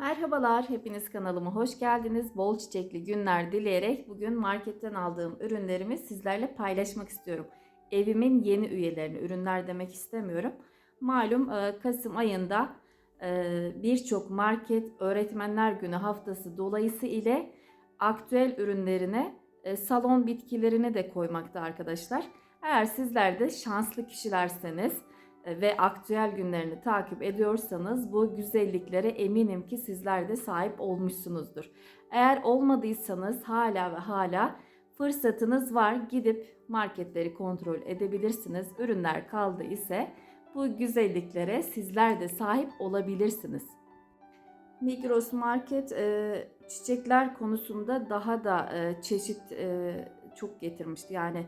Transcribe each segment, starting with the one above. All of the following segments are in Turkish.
Merhabalar, hepiniz kanalıma hoş geldiniz. Bol çiçekli günler dileyerek bugün marketten aldığım ürünlerimi sizlerle paylaşmak istiyorum. Evimin yeni üyelerini, ürünler demek istemiyorum. Malum e, Kasım ayında e, birçok market öğretmenler günü haftası dolayısı ile aktüel ürünlerine e, salon bitkilerini de koymakta arkadaşlar. Eğer sizler de şanslı kişilerseniz ve aktüel günlerini takip ediyorsanız bu güzelliklere eminim ki sizler de sahip olmuşsunuzdur. Eğer olmadıysanız hala ve hala fırsatınız var. Gidip marketleri kontrol edebilirsiniz. Ürünler kaldı ise bu güzelliklere sizler de sahip olabilirsiniz. Migros Market e, çiçekler konusunda daha da e, çeşit e, çok getirmişti. Yani e,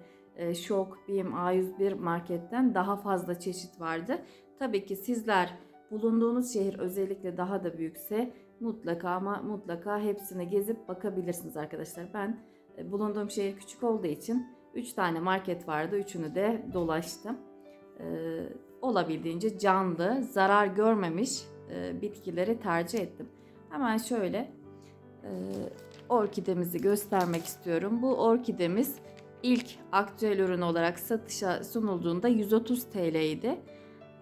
Şok, BİM, A101 marketten daha fazla çeşit vardı. Tabii ki sizler bulunduğunuz şehir özellikle daha da büyükse mutlaka ama mutlaka hepsini gezip bakabilirsiniz arkadaşlar. Ben e, bulunduğum şehir küçük olduğu için 3 tane market vardı. Üçünü de dolaştım. E, olabildiğince canlı, zarar görmemiş e, bitkileri tercih ettim. Hemen şöyle e, orkidemizi göstermek istiyorum. Bu orkidemiz ilk aktüel ürün olarak satışa sunulduğunda 130 TL idi.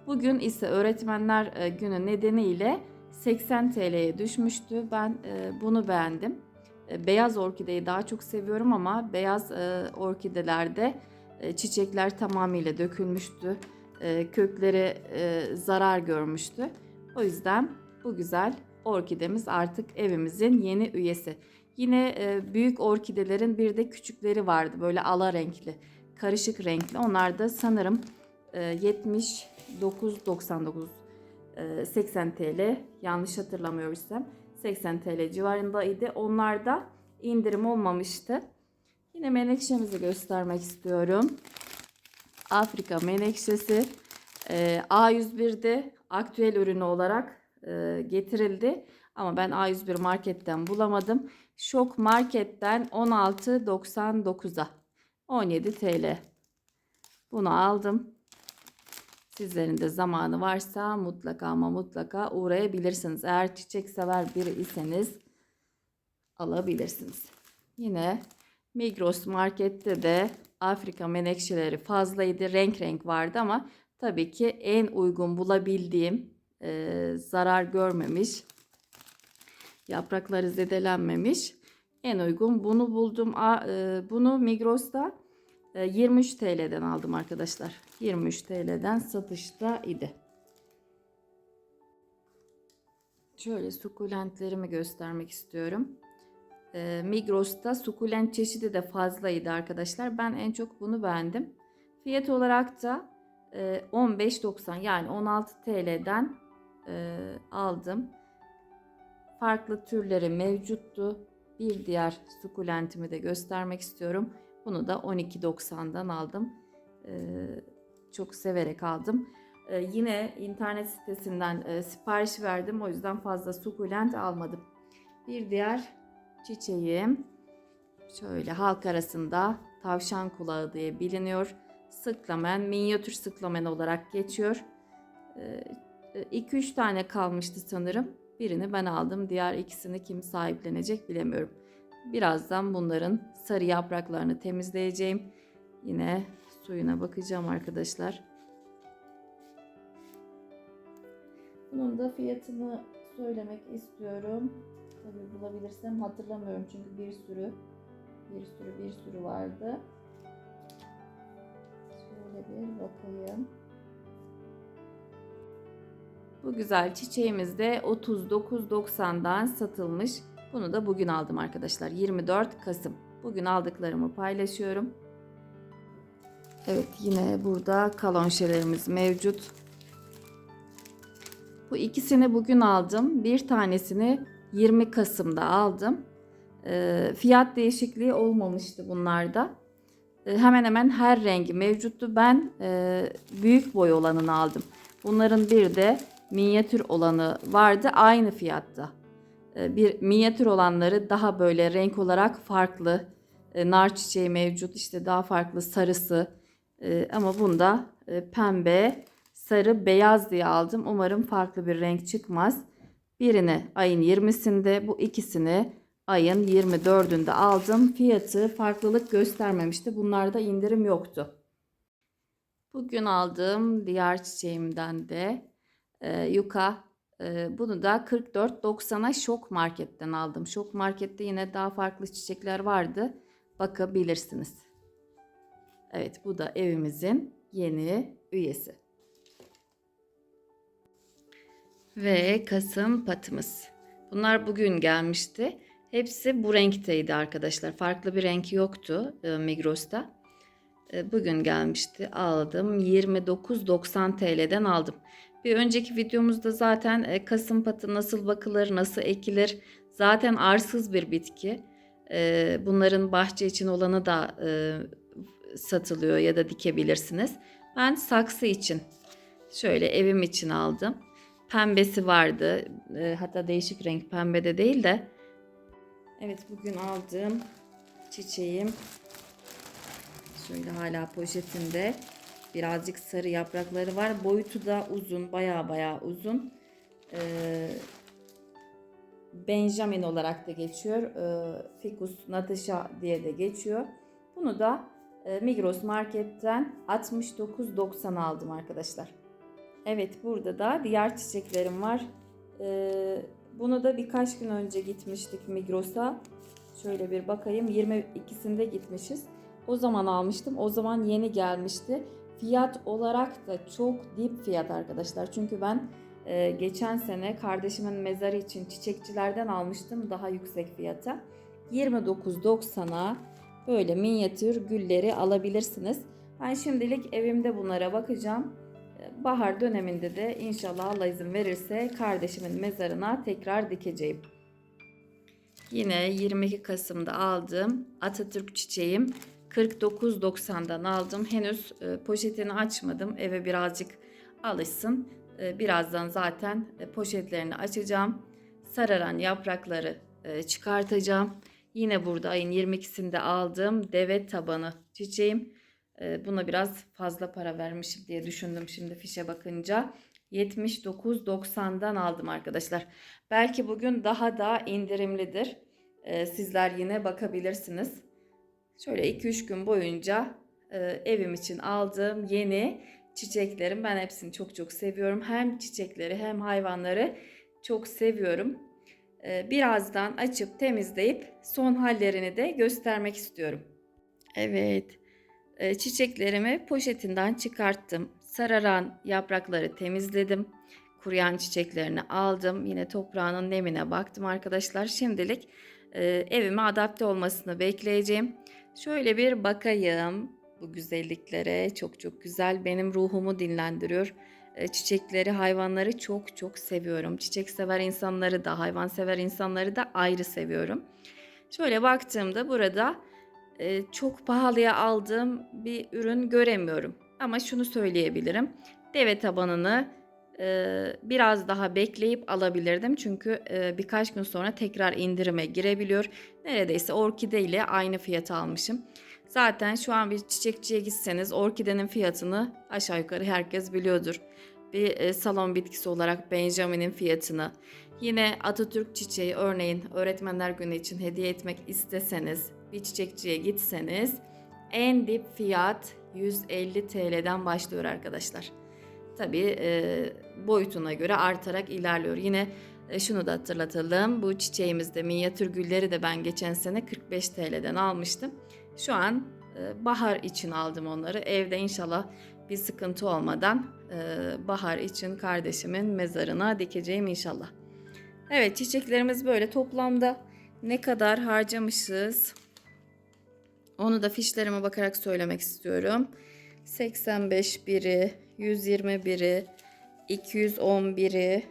Bugün ise öğretmenler e, günü nedeniyle 80 TL'ye düşmüştü. Ben e, bunu beğendim. E, Beyaz orkideyi daha çok seviyorum ama beyaz orkidelerde çiçekler tamamıyla dökülmüştü. Kökleri zarar görmüştü. O yüzden bu güzel orkidemiz artık evimizin yeni üyesi. Yine e, büyük orkidelerin bir de küçükleri vardı böyle ala renkli, karışık renkli. Onlar da sanırım e, 79.99 e, 80 TL yanlış hatırlamıyorsam 80 TL civarındaydı. Onlarda indirim olmamıştı. Yine menekşemizi göstermek istiyorum. Afrika menekşesi e, A101'de aktüel ürünü olarak e, getirildi. Ama ben A101 marketten bulamadım. Şok marketten 16.99'a 17 TL. Bunu aldım. Sizlerin de zamanı varsa mutlaka ama mutlaka uğrayabilirsiniz. Eğer çiçek sever biri iseniz alabilirsiniz. Yine Migros markette de Afrika menekşeleri fazlaydı. Renk renk vardı ama tabii ki en uygun bulabildiğim e, zarar görmemiş Yaprakları zedelenmemiş. En uygun bunu buldum. E, bunu Migros'ta 23 e, TL'den aldım arkadaşlar. 23 TL'den satışta idi. Şöyle sukulentlerimi göstermek istiyorum. E, Migros'ta sukulent çeşidi de fazlaydı arkadaşlar. Ben en çok bunu beğendim. Fiyat olarak da 15.90 yani 16 TL'den aldım farklı türleri mevcuttu. Bir diğer sukulentimi de göstermek istiyorum. Bunu da 12.90'dan aldım. Ee, çok severek aldım. Ee, yine internet sitesinden e, sipariş verdim. O yüzden fazla sukulent almadım. Bir diğer çiçeğim şöyle halk arasında tavşan kulağı diye biliniyor. Sıklamen, minyatür sıklamen olarak geçiyor. 2-3 ee, tane kalmıştı sanırım. Birini ben aldım. Diğer ikisini kim sahiplenecek bilemiyorum. Birazdan bunların sarı yapraklarını temizleyeceğim. Yine suyuna bakacağım arkadaşlar. Bunun da fiyatını söylemek istiyorum. Tabii bulabilirsem hatırlamıyorum çünkü bir sürü bir sürü bir sürü vardı. Şöyle bir bakayım. Bu güzel çiçeğimiz de 39.90'dan satılmış. Bunu da bugün aldım arkadaşlar. 24 Kasım. Bugün aldıklarımı paylaşıyorum. Evet yine burada kalonşelerimiz mevcut. Bu ikisini bugün aldım. Bir tanesini 20 Kasım'da aldım. E, fiyat değişikliği olmamıştı bunlarda. E, hemen hemen her rengi mevcuttu. Ben e, büyük boy olanını aldım. Bunların bir de minyatür olanı vardı aynı fiyatta. Ee, bir minyatür olanları daha böyle renk olarak farklı. Ee, nar çiçeği mevcut işte daha farklı sarısı. Ee, ama bunda e, pembe, sarı, beyaz diye aldım. Umarım farklı bir renk çıkmaz. Birini ayın 20'sinde, bu ikisini ayın 24'ünde aldım. Fiyatı farklılık göstermemişti. Bunlarda indirim yoktu. Bugün aldığım diğer çiçeğimden de e, yuka. E, bunu da 44.90'a Şok Market'ten aldım. Şok Market'te yine daha farklı çiçekler vardı. Bakabilirsiniz. Evet bu da evimizin yeni üyesi. Ve Kasım patımız. Bunlar bugün gelmişti. Hepsi bu renkteydi arkadaşlar. Farklı bir renk yoktu e, Migros'ta. E, bugün gelmişti. Aldım. 29.90 TL'den aldım. Bir önceki videomuzda zaten e, kasım patı nasıl bakılır, nasıl ekilir. Zaten arsız bir bitki. E, bunların bahçe için olanı da e, satılıyor ya da dikebilirsiniz. Ben saksı için şöyle evim için aldım. Pembesi vardı. Hatta değişik renk pembe de değil de. Evet bugün aldığım çiçeğim şöyle hala poşetinde. Birazcık sarı yaprakları var. Boyutu da uzun. Baya baya uzun. Ee, Benjamin olarak da geçiyor. Ee, Ficus Natasha diye de geçiyor. Bunu da e, Migros Market'ten 69.90 aldım arkadaşlar. Evet burada da diğer çiçeklerim var. Ee, bunu da birkaç gün önce gitmiştik Migros'a. Şöyle bir bakayım. 22'sinde gitmişiz. O zaman almıştım. O zaman yeni gelmişti. Fiyat olarak da çok dip fiyat arkadaşlar. Çünkü ben e, geçen sene kardeşimin mezarı için çiçekçilerden almıştım daha yüksek fiyata. 29.90'a böyle minyatür gülleri alabilirsiniz. Ben şimdilik evimde bunlara bakacağım. E, Bahar döneminde de inşallah Allah izin verirse kardeşimin mezarına tekrar dikeceğim. Yine 22 Kasım'da aldığım Atatürk çiçeğim 49.90'dan aldım. Henüz e, poşetini açmadım. Eve birazcık alışsın. E, birazdan zaten e, poşetlerini açacağım. Sararan yaprakları çıkartacağım. Yine burada ayın 22'sinde aldığım deve tabanı çiçeğim. Buna biraz fazla para vermişim diye düşündüm şimdi fişe bakınca. 79.90'dan aldım arkadaşlar. Belki bugün daha da indirimlidir. Sizler yine bakabilirsiniz. Şöyle 2-3 gün boyunca e, evim için aldığım yeni çiçeklerim. Ben hepsini çok çok seviyorum. Hem çiçekleri hem hayvanları çok seviyorum. E, birazdan açıp temizleyip son hallerini de göstermek istiyorum. Evet, e, çiçeklerimi poşetinden çıkarttım. Sararan yaprakları temizledim. Kuruyan çiçeklerini aldım. Yine toprağının nemine baktım arkadaşlar. Şimdilik e, evime adapte olmasını bekleyeceğim. Şöyle bir bakayım bu güzelliklere. Çok çok güzel. Benim ruhumu dinlendiriyor. E, çiçekleri, hayvanları çok çok seviyorum. Çiçek sever insanları da, hayvan sever insanları da ayrı seviyorum. Şöyle baktığımda burada e, çok pahalıya aldığım bir ürün göremiyorum. Ama şunu söyleyebilirim. Deve tabanını biraz daha bekleyip alabilirdim. Çünkü birkaç gün sonra tekrar indirime girebiliyor. Neredeyse orkide ile aynı fiyata almışım. Zaten şu an bir çiçekçiye gitseniz orkidenin fiyatını aşağı yukarı herkes biliyordur. Bir salon bitkisi olarak Benjamin'in fiyatını, yine Atatürk çiçeği örneğin öğretmenler günü için hediye etmek isteseniz bir çiçekçiye gitseniz en dip fiyat 150 TL'den başlıyor arkadaşlar. Tabii e, boyutuna göre artarak ilerliyor. Yine e, şunu da hatırlatalım. Bu çiçeğimizde minyatür gülleri de ben geçen sene 45 TL'den almıştım. Şu an e, bahar için aldım onları. Evde inşallah bir sıkıntı olmadan e, bahar için kardeşimin mezarına dikeceğim inşallah. Evet çiçeklerimiz böyle toplamda ne kadar harcamışız onu da fişlerime bakarak söylemek istiyorum. 85 biri, 121'i, 211'i,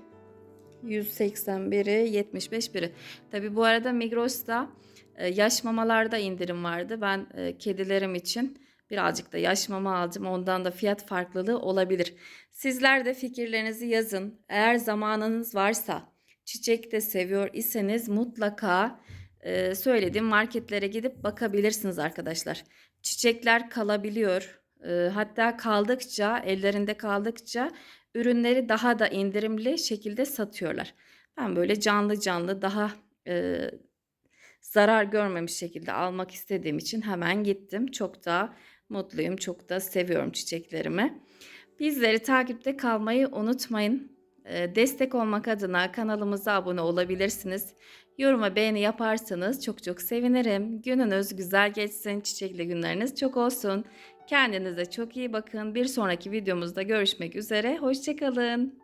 181'i, 75 biri. Tabi bu arada Migros'ta e, yaş mamalarda indirim vardı. Ben e, kedilerim için birazcık da yaş mama aldım. Ondan da fiyat farklılığı olabilir. Sizler de fikirlerinizi yazın. Eğer zamanınız varsa, çiçek de seviyor iseniz mutlaka e, söylediğim marketlere gidip bakabilirsiniz arkadaşlar. Çiçekler kalabiliyor. Hatta kaldıkça, ellerinde kaldıkça ürünleri daha da indirimli şekilde satıyorlar. Ben böyle canlı canlı daha e, zarar görmemiş şekilde almak istediğim için hemen gittim. Çok da mutluyum, çok da seviyorum çiçeklerimi. Bizleri takipte kalmayı unutmayın. Destek olmak adına kanalımıza abone olabilirsiniz. Yoruma beğeni yaparsanız çok çok sevinirim. Gününüz güzel geçsin, çiçekli günleriniz çok olsun. Kendinize çok iyi bakın. Bir sonraki videomuzda görüşmek üzere. Hoşçakalın.